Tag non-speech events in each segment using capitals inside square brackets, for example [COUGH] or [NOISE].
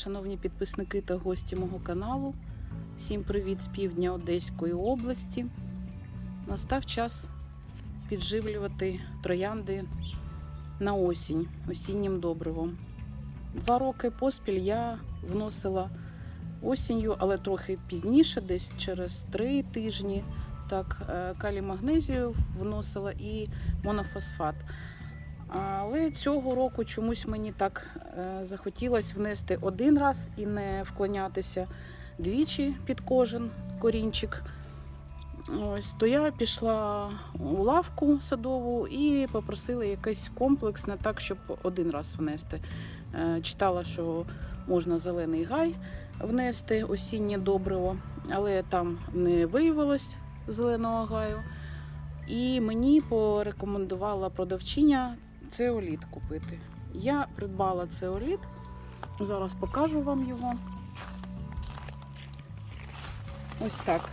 шановні підписники та гості мого каналу. Всім привіт з півдня Одеської області. Настав час підживлювати троянди на осінь осіннім добривом. Два роки поспіль я вносила осінню, але трохи пізніше, десь через три тижні. Так, е, калій магнезію вносила і монофосфат. Але цього року чомусь мені так е, захотілося внести один раз і не вклонятися двічі під кожен корінчик. Ось, то я пішла у лавку садову і попросила якийсь комплекс не так, щоб один раз внести. Е, Читала, що можна зелений гай внести осіннє добриво, але там не виявилось зеленого гаю. І мені порекомендувала продавчиня цеоліт купити. Я придбала цеоліт. Зараз покажу вам його. Ось так.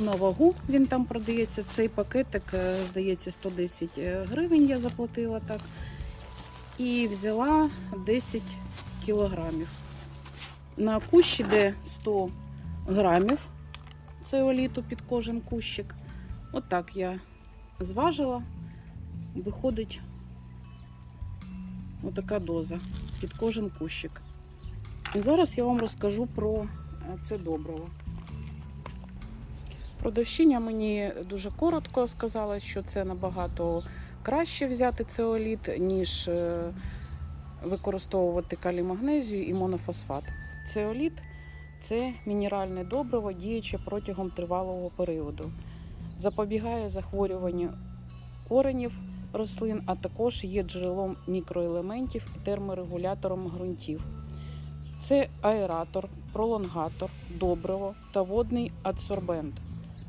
На вагу він там продається. Цей пакетик, е, здається, 110 гривень я заплатила так. І взяла 10 кілограмів. На кущ іде 100 грамів цеоліту під кожен кущик. Отак я зважила. Виходить отака доза під кожен кущик. І зараз я вам розкажу про е, це добриво. Продавщиня мені дуже коротко сказала, що це набагато краще взяти цеоліт, ніж е, використовувати калій магнезію і монофосфат. Цеоліт це мінеральне добриво, діюче протягом тривалого періоду. Запобігає захворюванню коренів рослин, а також є джерелом мікроелементів і терморегулятором ґрунтів. Це аератор, пролонгатор, добриво та водний адсорбент.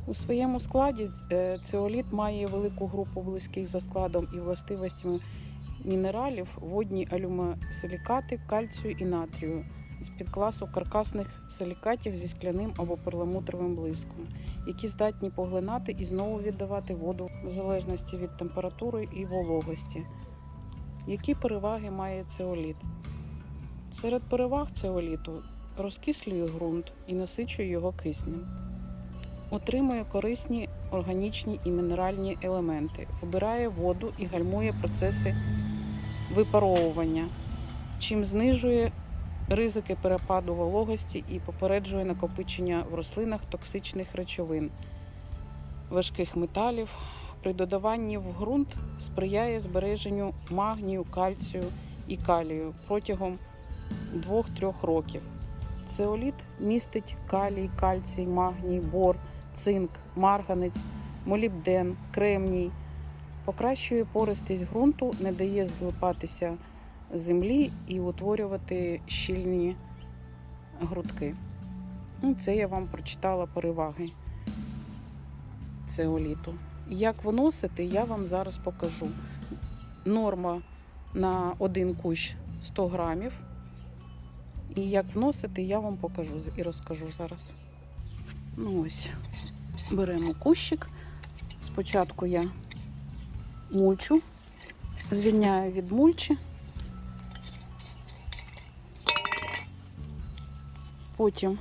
У своєму складі е, цеоліт має велику групу близьких за складом і властивостями мінералів, водні алюмосилікати, кальцію і натрію з підкласу каркасних силікатів зі скляним або перламутровим блиском, які здатні поглинати і знову віддавати воду в залежності від температури і вологості. Які переваги має цеоліт? Серед переваг цеоліту розкислює ґрунт і насичує його киснем. Отримує корисні органічні і мінеральні елементи, вбирає воду і гальмує процеси випаровування, чим знижує ризики перепаду вологості і попереджує накопичення в рослинах токсичних речовин, важких металів. При додаванні в ґрунт сприяє збереженню магнію, кальцію і калію протягом 2-3 років. Цеоліт містить калій, кальцій, магній, бор, цинк, марганець, молібден, кремній, покращує пористість ґрунту, не дає злипатися землі і утворювати щільні грудки. Ну, Це я вам прочитала переваги цеоліту. Як виносити, я вам зараз покажу. Норма на один кущ 100 грамів. І як вносити, я вам покажу і розкажу зараз. Ну ось, беремо кущик. Спочатку я мульчу, звільняю від мульчі. Потім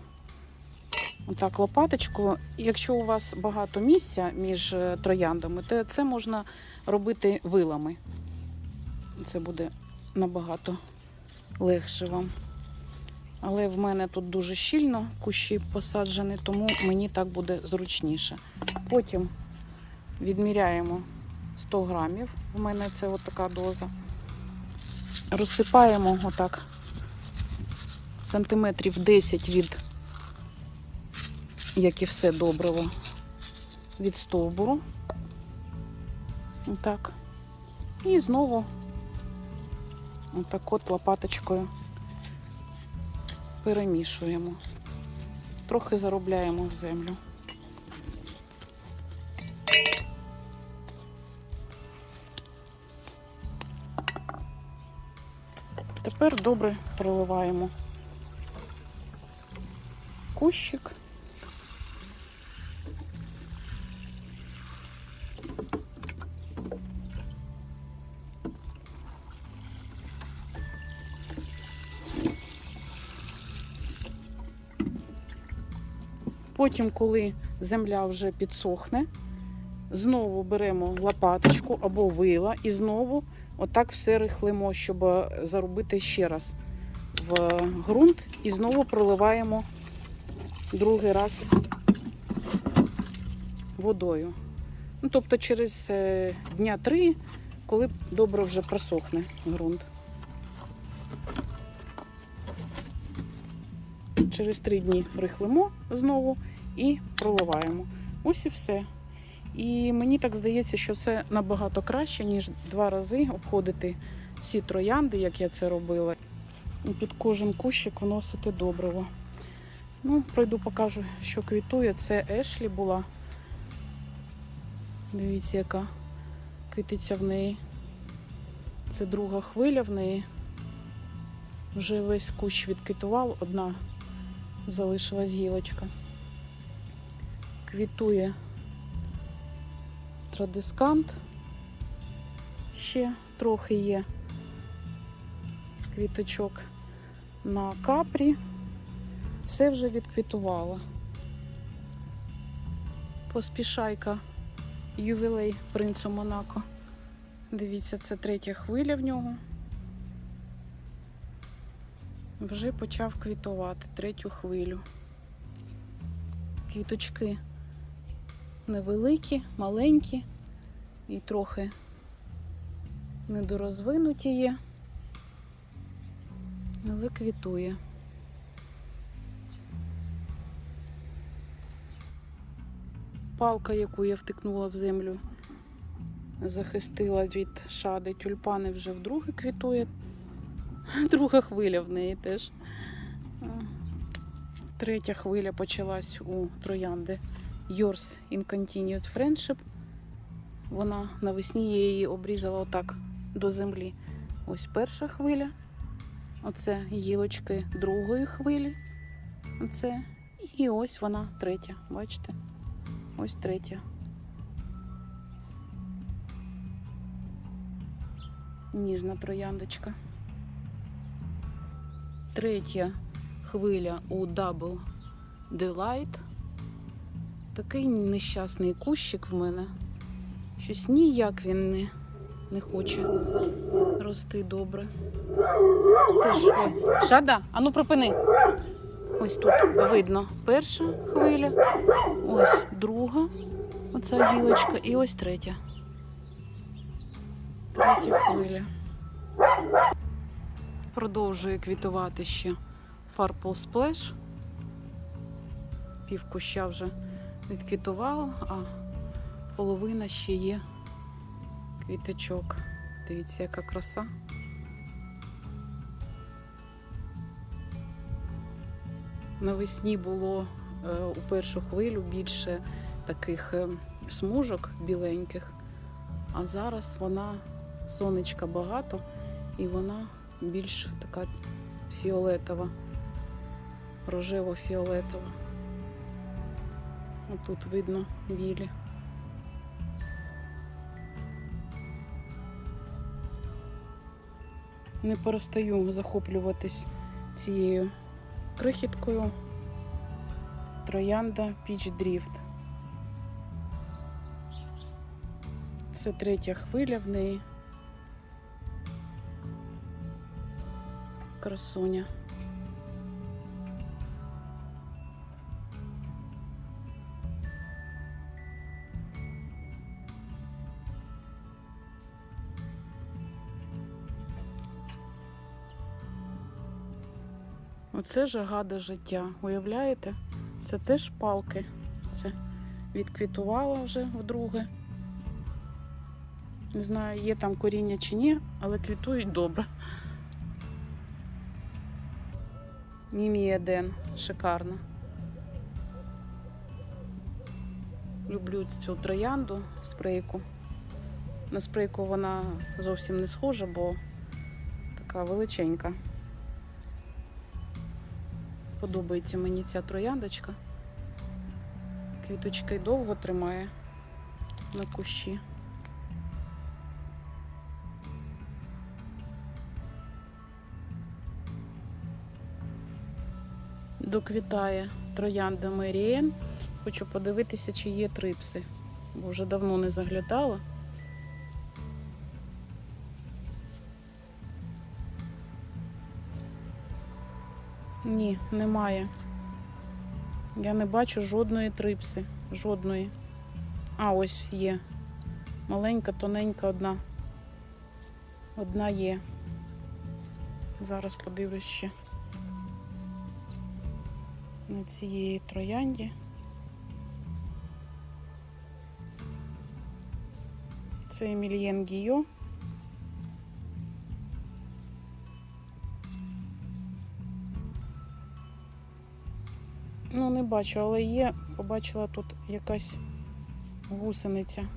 отак лопаточку. Якщо у вас багато місця між е, трояндами, то це можна робити вилами. Це буде набагато легше вам. Але в мене тут дуже щільно кущі посаджені, тому мені так буде зручніше. Потім відміряємо 100 грамів. У мене це от така доза. Розсипаємо отак сантиметрів 10 від, як і все добриво, від стовбуру. Отак. І знову отак от лопаточкою перемішуємо. Трохи заробляємо в землю. Тепер добре проливаємо кущик. Потім, коли земля вже підсохне, знову беремо лопаточку або вила і знову отак все рихлимо, щоб е, заробити ще раз в е, ґрунт, і знову проливаємо другий раз водою. Ну, тобто через е, дня три, коли добре вже просохне ґрунт. Через три дні рихлимо знову і проливаємо. Ось і все. І мені так здається, що це набагато краще, ніж два рази обходити всі троянди, як я це робила, і під кожен кущик вносити добриво. Ну, пройду, покажу, що квітує. Це Ешлі була. Дивіться, яка китиця в неї. Це друга хвиля в неї. Вже весь кущ відквітував, одна залишилась гілочка. Квітує традискант. Ще трохи є квіточок на капрі. Все вже відквітувало. Поспішайка ювілей принцу Монако. Дивіться, це третя хвиля в нього. Вже почав квітувати третю хвилю. Квіточки невеликі, маленькі і трохи недорозвинуті є, але квітує. Палка, яку я втикнула в землю, захистила від шади. Тюльпани вже вдруге квітує. [LAUGHS] Друга хвиля в неї теж. Третя хвиля почалась у троянди Yours in Continued Friendship. Вона навесні я її обрізала отак до землі. Ось перша хвиля. Оце гілочки другої хвилі. Оце. І ось вона третя. Бачите? Ось третя. Ніжна трояндочка. Третя хвиля у Double Delight. Такий нещасний кущик в мене. Щось ніяк він не, не хоче рости добре. Ти що? Шада? Ану припини. Ось тут видно перша хвиля, ось друга, оця гілочка, і ось третя. Третя хвиля. Продовжує квітувати ще Purple Splash. Пів куща вже відквітувало, а половина ще є квіточок. Дивіться, яка краса. Навесні було е, у першу хвилю більше таких е, смужок біленьких, а зараз вона сонечка багато і вона більш така фіолетова, рожево-фіолетова. Тут видно білі. Не перестаю захоплюватись цією крихіткою троянда Піч Дріфт. Це третя хвиля в неї. Красуня. Оце жага до життя. Уявляєте? Це теж палки. Це відквітувало вже вдруге. Не знаю, є там коріння чи ні, але квітують добре. Мімі Еден, шикарно. Люблю цю троянду спрейку. На спрейку вона зовсім не схожа, бо така величенька. Подобається мені ця трояндочка. Квіточки довго тримає на кущі. доквітає троянда Меріен. Хочу подивитися, чи є трипси, бо вже давно не заглядала. Ні, немає. Я не бачу жодної трипси. Жодної. А, ось є. Маленька, тоненька одна. Одна є. Зараз подивлюсь ще на цієї троянді. Це Емільєн Гійо. Бачу, але є, побачила тут якась гусениця.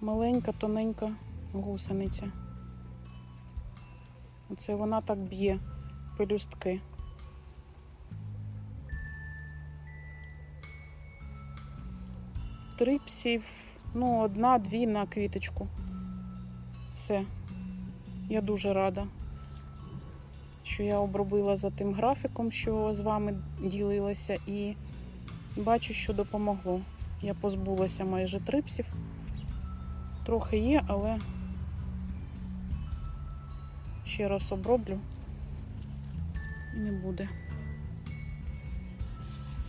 Маленька, тоненька гусениця. Оце вона так б'є пелюстки. Трипсів, ну, одна-дві на квіточку. Все. Я дуже рада, що я обробила за тим графіком, що з вами ділилася, і бачу, що допомогло. Я позбулася майже трипсів. Трохи є, але ще раз оброблю і не буде.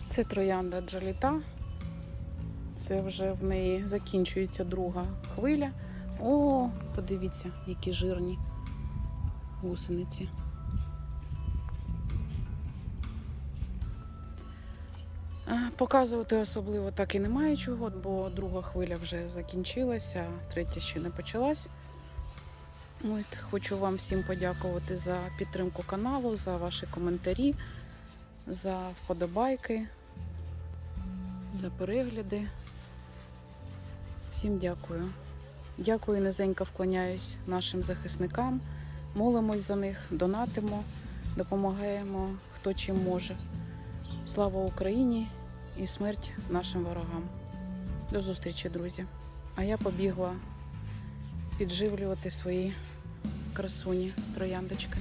Це троянда джаліта. Це вже в неї закінчується друга хвиля. О, подивіться, які жирні гусениці. Показувати особливо так і немає чого, бо друга хвиля вже закінчилася, третя ще не почалась. От, хочу вам всім подякувати за підтримку каналу, за ваші коментарі, за вподобайки, за перегляди. Всім дякую. Дякую, низенько вклоняюсь нашим захисникам. Молимось за них, донатимо, допомагаємо хто чим може. Слава Україні і смерть нашим ворогам. До зустрічі, друзі. А я побігла підживлювати свої красуні трояндочки.